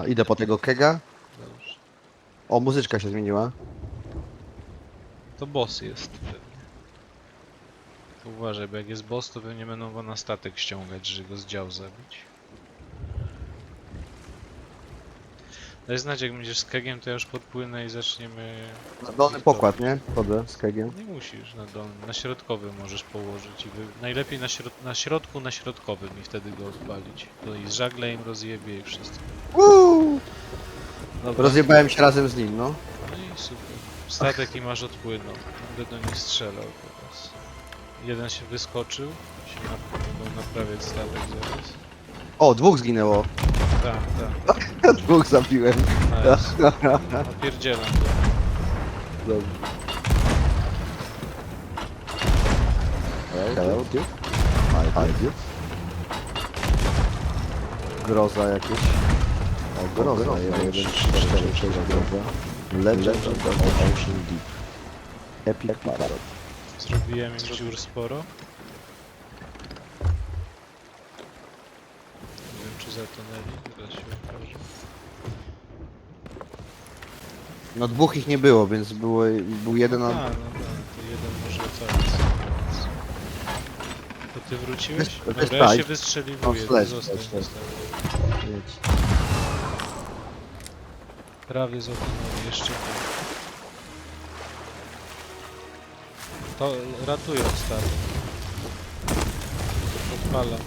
Dobra, idę po tego kega. Dobrze. O, muzyczka się zmieniła. To boss jest pewnie. To uważaj, bo jak jest boss, to pewnie będą go na statek ściągać, żeby go z dział zabić. Daj znać, jak będziesz z kegiem, to ja już podpłynę i zaczniemy... Na dolny pokład, nie? Chodzę z kegiem. Nie musisz na dolny, na środkowy możesz położyć i wy... najlepiej na, środ... na środku, na środkowym i wtedy go odpalić. To i żagle im rozjebie i wszystko. Dobra. Rozjebałem się razem z nim, no. No i super. Statek i masz odpłynął. Będę do nich strzelał teraz. Jeden się wyskoczył. Się na... będą naprawiać statek zaraz. O, dwóch zginęło. Tak, tak. dwóch zabiłem. Nice. Napierdzielam go. Dobrze. Hello, dude. Hi, dude. Groza jakieś. Groza, jeden, trzy, cztery, sześć, groza. Legend of Ocean Deep. Epic Parrot. Zrobiłem im dziur sporo. Nie wiem czy zatonęli, teraz się okaże. No dwóch ich nie było, więc było, był jeden, A, a... no tak, to jeden może cały To ty wróciłeś? Wys- Dobra, ja się wystrzeliwuję, No, to zostań, zostań. Prawie zatonęli, jeszcze. To ratują stary. Odpalam.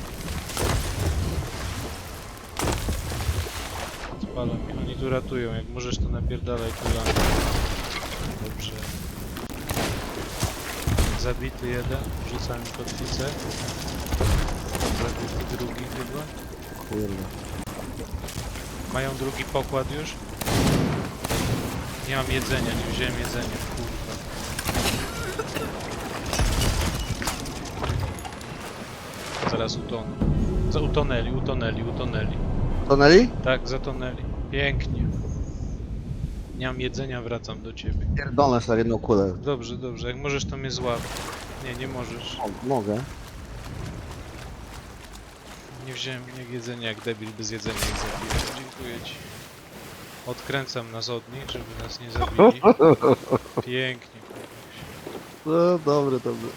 Odpalam oni tu ratują, jak możesz to napierdalaj kulami. Dobrze. Zabity jeden, rzucam im kotwicę. Zabity drugi chyba. Kurde. Mają drugi pokład już? Nie mam jedzenia, nie wziąłem jedzenia, kurwa. Zaraz utoną. Za- Utonęli, utonęli, utonęli. Tonęli? Tak, zatonęli. Pięknie. Nie mam jedzenia, wracam do ciebie. Pierdolę sobie jedną kulę. Dobrze, dobrze, jak możesz to mnie złap. Nie, nie możesz. O, mogę. Nie wziąłem jak jedzenia, jak debil bez jedzenia ich zabiłem. Dziękuję ci. Odkręcam nas od nich, żeby nas nie zabili. Pięknie. No, dobre, dobre.